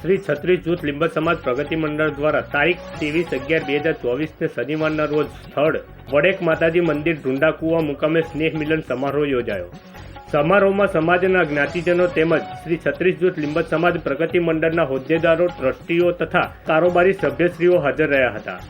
શ્રી છત્રીસ જૂથ લિંબત સમાજ પ્રગતિ મંડળ દ્વારા તારીખ ત્રેવીસ અગિયાર બે હજાર ચોવીસને શનિવારના રોજ સ્થળ વડેક માતાજી મંદિર ઢુંડાકુવા મુકામે સ્નેહ મિલન સમારોહ યોજાયો. સમારોહમાં સમાજના જ્ઞાતિજનો તેમજ શ્રી છત્રીસ જૂથ લિંબત સમાજ પ્રગતિ મંડળના હોદ્દેદારો, ટ્રસ્ટીઓ તથા કારોબારી સભ્યશ્રીઓ હાજર રહ્યા હતા.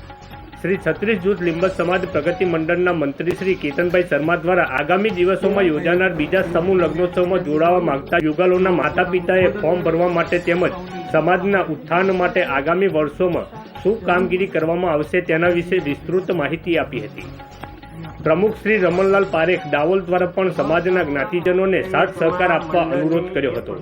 શ્રી છત્રીસ જૂથ લિંબત સમાજ પ્રગતિ મંડળના મંત્રી શ્રી કેતનભાઈ શર્મા દ્વારા આગામી દિવસોમાં યોજાનાર બીજા સમૂહ લગ્નોત્સવમાં જોડાવા માંગતા યુગલોના માતા પિતાએ ફોર્મ ભરવા માટે તેમજ સમાજના ઉત્થાન માટે આગામી વર્ષોમાં શું કામગીરી કરવામાં આવશે તેના વિશે વિસ્તૃત માહિતી આપી હતી. પ્રમુખ શ્રી રમણલાલ પારેખ દાવોલ દ્વારા પણ સમાજના જ્ઞાતિજનોને સાથ સહકાર આપવા અનુરોધ કર્યો હતો.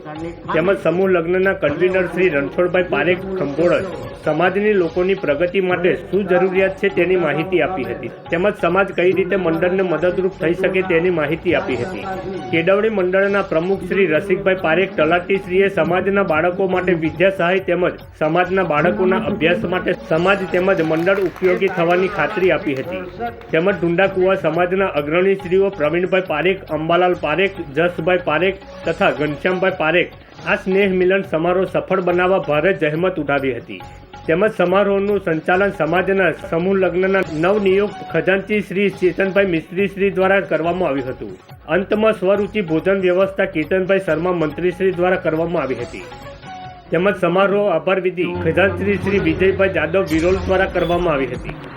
તેમજ સમૂહ લગ્નના કન્વીનર શ્રી રણછોડભાઈ પારેખ ખંભોળજ સમાજની લોકોની પ્રગતિ માટે શું જરૂરિયાત છે તેની માહિતી આપી હતી. તેમજ સમાજ કઈ રીતે મંડળને મદદરૂપ થઈ શકે તેની માહિતી આપી હતી. કેળવણી મંડળના પ્રમુખ શ્રી રસિકભાઈ પારેખ તલાટીશ્રીએ સમાજના બાળકો માટે વિદ્યા સહાય તેમજ સમાજના બાળકોના અભ્યાસ માટે સમાજ તેમજ મંડળ ઉપયોગી થવાની ખાતરી આપી હતી. તેમજ ઢુંડાકુવા સમાજના અગ્રણી શ્રીઓ પ્રવીણભાઈ પારેખ, અંબાલાલ પારેખ, જસભાઈ પારેખ તથા ઘનશ્યામભાઈ પારેખ આ સ્નેહ મિલન સમારોહ સફળ બનાવવા ભારે જહેમત ઉઠાવી હતી. તેમજ સમારોહનું સંચાલન સમાજના સમૂહ લગ્નના નવનિયુક્ત ખજાનચી શ્રી ચેતનભાઈ મિસ્ત્રી શ્રી દ્વારા કરવામાં આવ્યું હતું. અંતમાં સ્વરૂચિ ભોજન વ્યવસ્થા કેતનભાઈ શર્મા મંત્રી શ્રી દ્વારા કરવામાં આવી હતી. તેમજ સમારોહ આભાર વિધિ ખજાનશ્રી શ્રી વિજયભાઈ જાદવ વિરોલ દ્વારા કરવામાં આવી હતી.